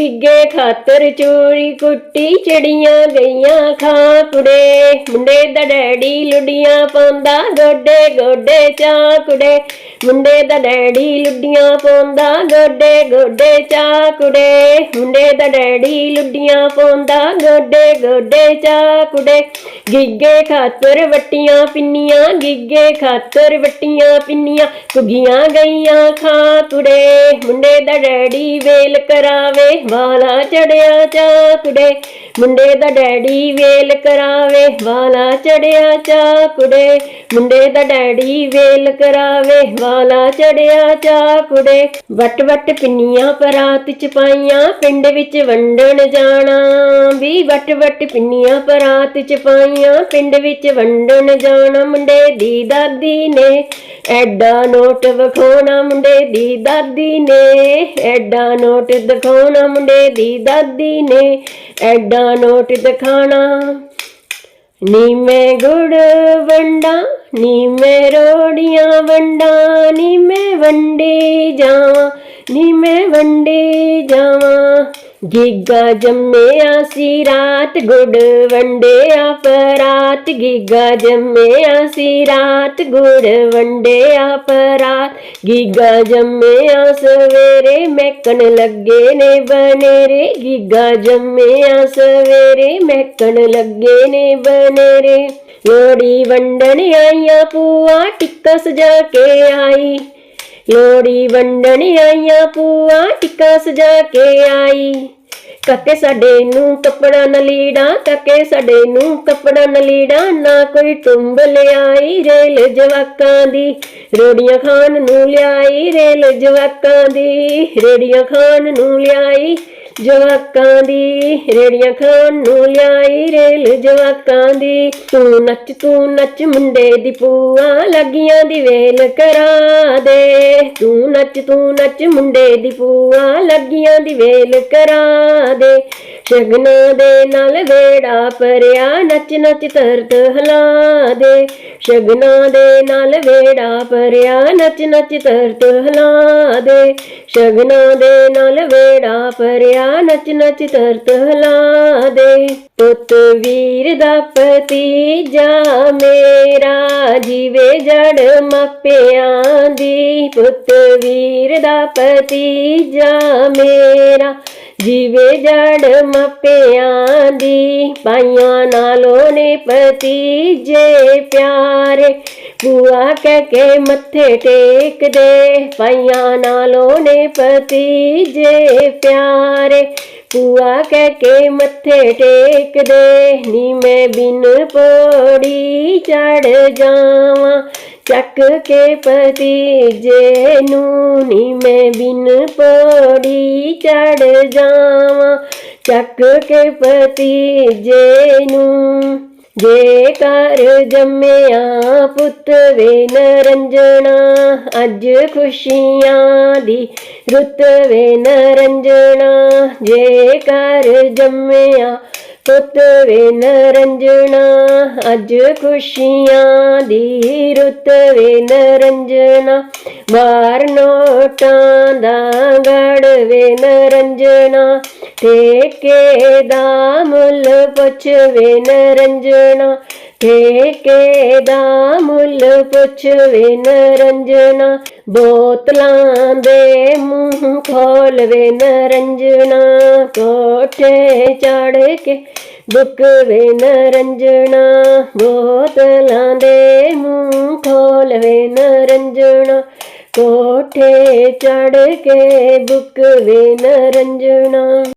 ਗਿੱਗੇ ਖਾਤਰ ਚੋਰੀ ਕੁੱਟੀ ਚੜੀਆਂ ਗਈਆਂ ਖਾਂ ਮੁੰਡੇ ਦਾ ਡੈਡੀ ਲੁੱਡੀਆਂ ਪਾਉਂਦਾ, ਗੋਡੇ ਗੋਡੇ ਚਾਕੂੜੇ ਮੁੰਡੇ ਦਾ ਡੈਡੀ ਲੁੱਡੀਆਂ ਪਾਉਂਦਾ, ਗੋਡੇ ਗੋਡੇ ਚਾਕੂੜੇ ਮੁੰਡੇ ਦਾ ਡੈਡੀ ਲੁੱਡੀਆਂ ਪਾਉਂਦਾ, ਗੋਡੇ ਗੋਡੇ ਚਾਕੂੜੇ ਗਿੱਗੇ ਖਾਤਰ ਵਟੀਆਂ ਪਿੰਨੀਆਂ, ਗਿੱਗੇ ਖਾਤਰ ਵਟੀਆਂ ਪਿੰਨੀਆਂ ਕੁਗੀਆਂ ਗਈਆਂ ਖਾਂ ਕੁੜੇ ਮੁੰਡੇ ਦਾ ਡੈਡੀ ਵੇਲ ਕਰਾਵੇ, ਵਾਲਾ ਚੜਿਆ ਚਾਕੜੇ ਮੁੰਡੇ ਦਾ ਡੈਡੀ ਵੇਲ ਕਰਾਵੇ, ਵਾਲਾ ਚੜਿਆ ਚਾਕੜੇ। ਮੁੰਡੇ ਦਾ ਡੈਡੀ ਵੇਲ ਕਰਾਵੇ, ਵਾਲਾ ਚੜਿਆ ਚਾਕੜੇ। ਵਟ ਵਟ ਪਿੰਨੀਆਂ ਪਰਾਤ ਚ ਪਾਈਆਂ, ਪਿੰਡ ਵਿੱਚ ਵੰਡਣ ਜਾਣਾ। ਵੀ ਵਟ ਵਟ ਪਿੰਨੀਆਂ ਪਰਾਤ ਚ ਪਾਈਆਂ, ਪਿੰਡ ਵਿੱਚ ਵੰਡਣ ਜਾਣਾ। ਮੁੰਡੇ ਦੀ ਦਾਦੀ ਨੇ ਐਡਾ ਨੋਟ ਵਿਖਾਉਣਾ, ਮੁੰਡੇ ਦੀ ਦਾਦੀ ਨੇ ਐਡਾ ਨੋਟ ਦਿਖਾਉਣਾ। ਮੁੰਡੇ ਦੀ ਦਾਦੀ ਨੇ ਐਡਾ ਨੋਟ ਦਿਖਾਣਾ। ਨੀ ਮੈਂ ਗੁੜ ਵੰਡਾ ਨੀ ਮੈਂ ਰੋੜੀਆਂ ਵੰਡਾ ਨੀ ਮੈਂ ਵੰਡੇ ਜਾਵਾਂ। ਨੀ ਮੈਂ ਵੰਡੇ ਜਾਵਾਂ। ਗਿੱਗਾ ਜੰਮਿਆ ਸੀ ਰਾਤ, ਗੁੜ ਵੰਡਿਆ ਪਰਾਤ ਗਿੱਗਾ ਜੰਮਿਆ ਸੀ ਰਾਤ, ਗੁੜ ਵੰਡਿਆ ਪਰਾਤ ਗਿੱਗਾ ਜੰਮਿਆ ਸਵੇਰੇ, ਮੈਕਣ ਲੱਗੇ ਨੇ ਬਨੇਰੇ। ਗਿੱਗਾ ਜੰਮਿਆ ਸਵੇਰੇ, ਮੈਕਣ ਲੱਗੇ ਨੇ ਬਨੇਰੇ। ਲੋੜੀ ਵੰਡਣ ਆਈਆਂ ਪੂਆ ਟਿੱਕਾ ਸਜਾ ਕੇ ਆਈ। ਲੋੜੀ ਵੰਡਣ ਆਈਆਂ ਪੂਆ, ਟਿੱਕਾ ਸਜਾ ਕੇ ਆਈ। ਕਾਕੇ ਸਾਡੇ ਨੂੰ ਕੱਪੜਾ ਨ ਲੀੜਾ, ਕਾਕੇ ਸਾਡੇ ਨੂੰ ਕੱਪੜਾ ਨਾ ਲੀੜਾ, ਨਾ ਕੋਈ ਟੁੰਬ ਲਿਆਈ ਰੇਲ ਜਵਾਕਾਂ ਦੀ। ਰੇੜੀਆਂ ਖਾਣ ਨੂੰ ਲਿਆਈ ਰੇਲ ਜਵਾਕਾਂ ਦੀ ਰੇੜੀਆਂ ਖਾਣ ਨੂੰ ਲਿਆਈ ਜਵਾਕਾਂ ਦੀ, ਰੇੜੀਆਂ ਖਾਣ ਨੂੰ ਲਿਆਈ ਰੇਲ ਜਵਾਕਾਂ ਦੀ। ਤੂੰ ਨੱਚ ਤੂੰ ਨੱਚ ਮੁੰਡੇ ਦੀ ਪੂਆ ਲੱਗੀਆਂ ਦੀ ਵੇਲ ਕਰਾ ਦੇ। ਤੂੰ ਨੱਚ ਤੂੰ ਨੱਚ ਮੁੰਡੇ ਦੀ ਪੂਆ ਲੱਗੀਆਂ ਦੀ ਵੇਲ ਕਰਾ ਦੇ। ਸ਼ਗਨਾਂ ਦੇ ਨਾਲ ਵੇੜਾ ਪਰਿਆ ਨੱਚ ਨੱਚ ਤਰਤ ਹਲਾ ਦੇ ਸ਼ਗਨਾਂ ਦੇ ਨਾਲ ਵੇੜਾ ਪਰਿਆ ਨੱਚ ਨੱਚ ਤਰਤ ਹਲਾ ਦੇ ਸ਼ਗਨਾਂ ਦੇ ਨਾਲ ਵੇੜਾ ਪਰਿਆ ਨੱਚ ਨੱਚ ਤਰਤ ਹਲਾ ਦੇ ਪੁੱਤ ਵੀਰ ਦਾ ਭਤੀਜਾ ਮੇਰਾ ਜੀਵੇ ਜੜ ਮਾਪਿਆਂ ਦੀ ਪੁੱਤ ਵੀਰ ਦਾ ਭਤੀਜਾ ਮੇਰਾ ਜੀਵੇ ਜੜ ਮਾਪਿਆਂ ਦੀ, ਪਾਈਆਂ ਨਾਲੋਂ ਨੇ ਭਤੀਜੇ ਪਿਆਰੇ। ਬੁਆ ਕਹਿ ਕੇ ਮੱਥੇ ਟੇਕਦੇ, ਪਾਈਆਂ ਨਾਲੋਂ ਨੇ ਭਤੀਜੇ ਪਿਆਰੇ। ਬੁਆ ਕਹਿ ਕੇ ਮੱਥੇ ਟੇਕਦੇ ਨੀ ਮੈਂ ਬਿਨ ਪੋੜੀ ਚੜ ਜਾਵਾਂ। ਚੱਕ ਕੇ ਭਤੀਜੇ ਨੂੰ, ਨੀ ਮੈਂ ਬਿਨ ਪੋੜੀ ਚੜ ਜਾਵਾਂ। ਚੱਕ ਕੇ ਭਤੀਜੇ ਨੂੰ ਜੇ ਕਰ ਜੰਮਿਆ ਪੁੱਤ ਵੇ ਨਰੰਜਣਾ, ਅੱਜ ਖੁਸ਼ੀਆਂ ਦੀ ਰੁੱਤ ਵੇ ਨਰੰਜਣਾ। ਜੇ ਕਰ ਜੰਮਿਆ ਪੁੱਤ ਵੇ ਨਰੰਜਣਾ, ਅੱਜ ਖੁਸ਼ੀਆਂ ਦੀ ਰੁੱਤ ਵੇ ਨਰੰਜਣਾ। ਮਾਰ ਨੋਟਾਂ ਦਾ ਗੜ ਵੇ ਨਰੰਜਣਾ ਠੇਕੇ ਦਾ ਮੁੱਲ ਪੁੱਛਵੇ ਨਰੰਜਣਾ, ਠੇਕੇ ਦਾ ਮੁੱਲ ਪੁੱਛਵੇ ਨਰੰਜਣਾ, ਬੋਤਲਾਂ ਦੇ ਮੂੰਹ ਖੋਲਵੇ ਨਰੰਜਣਾ, ਕੋਠੇ ਚੜ ਕੇ ਬੁਕਵੇ ਨਰੰਜਣਾ, ਬੋਤਲਾਂ ਦੇ ਮੂੰਹ ਖੋਲਵੇ ਨਰੰਜਣਾ, ਕੋਠੇ ਚੜ ਕੇ ਬੁਕਵੇ ਨਰੰਜਣਾ।